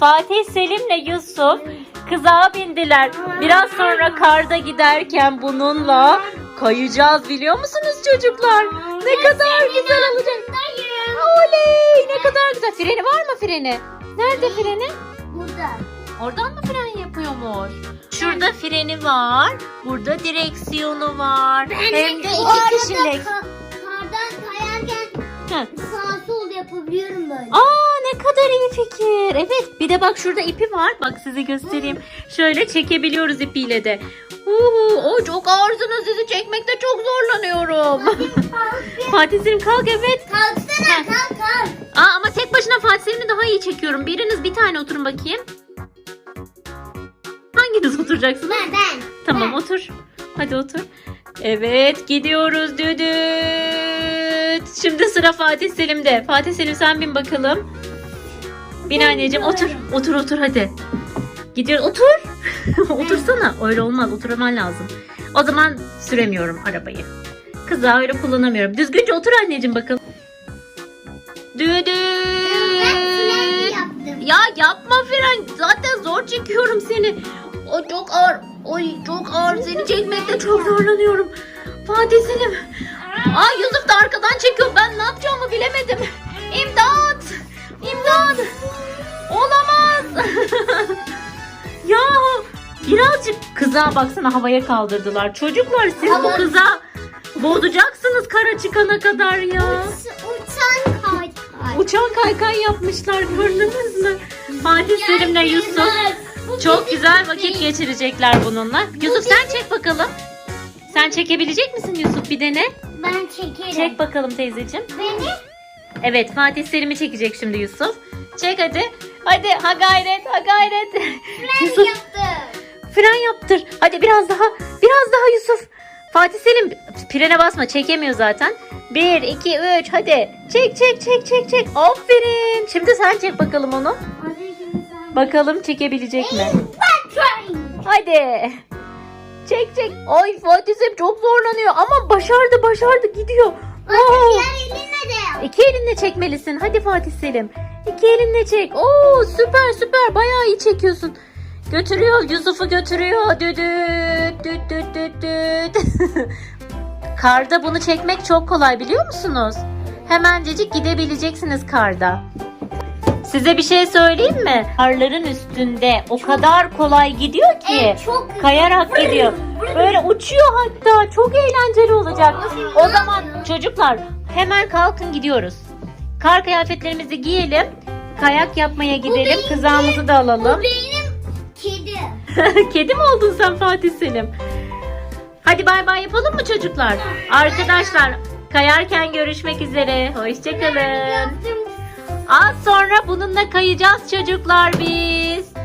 Fatih Selim'le Yusuf kızağa bindiler. Biraz sonra karda giderken bununla kayacağız biliyor musunuz çocuklar? Ne kadar güzel olacak. Oley ne kadar güzel. Freni var mı freni? Nerede freni? Burada. Oradan mı fren yapıyormuş? Şurada freni var. Burada direksiyonu var. Hem de iki kişilik. kardan kayarken sağ sol yapabiliyorum böyle. Aa kadar iyi fikir. Evet bir de bak şurada ipi var. Bak size göstereyim. Şöyle çekebiliyoruz ipiyle de. Uhu, o çok ağırsınız sizi çekmekte çok zorlanıyorum. Fatih Selim kalk evet. Kalksana kalk kalk. Aa ama tek başına Fatih Selim'i daha iyi çekiyorum. Biriniz bir tane oturun bakayım. Hanginiz oturacaksınız? Ben ben. Tamam otur. Hadi otur. Evet gidiyoruz düdüt. Şimdi sıra Fatih Selim'de. Fatih Selim sen bin bakalım. Bin anneciğim otur. Otur otur hadi. Gidiyor otur. Otursana. Öyle olmaz oturaman lazım. O zaman süremiyorum arabayı. Kıza öyle kullanamıyorum. Düzgünce otur anneciğim bakalım. Yaptım. Ya yapma fren. Zaten zor çekiyorum seni. O çok ağır. Oy çok ağır. Seni çekmekte çok zorlanıyorum. Fatih Selim. Aa Yusuf da arkadan çekiyor. Ben ne yapacağımı bilemedim. Birazcık kıza baksana havaya kaldırdılar. Çocuklar siz bu Ama- kıza bozacaksınız kara çıkana kadar ya. Uçan kay kay. Uçan kaykay yapmışlar gördünüz mü? Fatih Selim'le Yusuf çok güzel vakit geçirecekler bununla. Yusuf sen çek bakalım. Sen çekebilecek misin Yusuf bir dene? Ben çekerim. Çek bakalım teyzeciğim. Beni. Evet Fatih Selim'i çekecek şimdi Yusuf. Çek hadi. Hadi ha gayret ha gayret. Ben Yusuf yaptım. Yaptır. Hadi biraz daha biraz daha Yusuf. Fatih Selim frene basma çekemiyor zaten. 1, 2, 3 hadi. Çek çek çek çek çek. Aferin. Şimdi sen çek bakalım onu. Bakalım çekebilecek mi? Hadi. Çek çek. Ay Fatih Selim çok zorlanıyor ama başardı başardı gidiyor. De. İki elinle çekmelisin. Hadi Fatih Selim. İki elinle çek. Oo süper süper. Bayağı iyi çekiyorsun. Götürüyor. Yusuf'u götürüyor. Düdüt düt düt düt düt. karda bunu çekmek çok kolay biliyor musunuz? Hemencecik gidebileceksiniz karda. Size bir şey söyleyeyim mi? Karların üstünde o kadar kolay gidiyor ki. Evet, çok güzel. Kayarak gidiyor. Böyle uçuyor hatta. Çok eğlenceli olacak. O zaman çocuklar hemen kalkın gidiyoruz. Kar kıyafetlerimizi giyelim. Kayak yapmaya gidelim. Kızağımızı da alalım. Bu benim kedi. Mi oldun sen Fatih Selim? Hadi bay bay yapalım mı çocuklar? Arkadaşlar kayarken görüşmek üzere. Hoşçakalın. Az sonra bununla kayacağız çocuklar biz.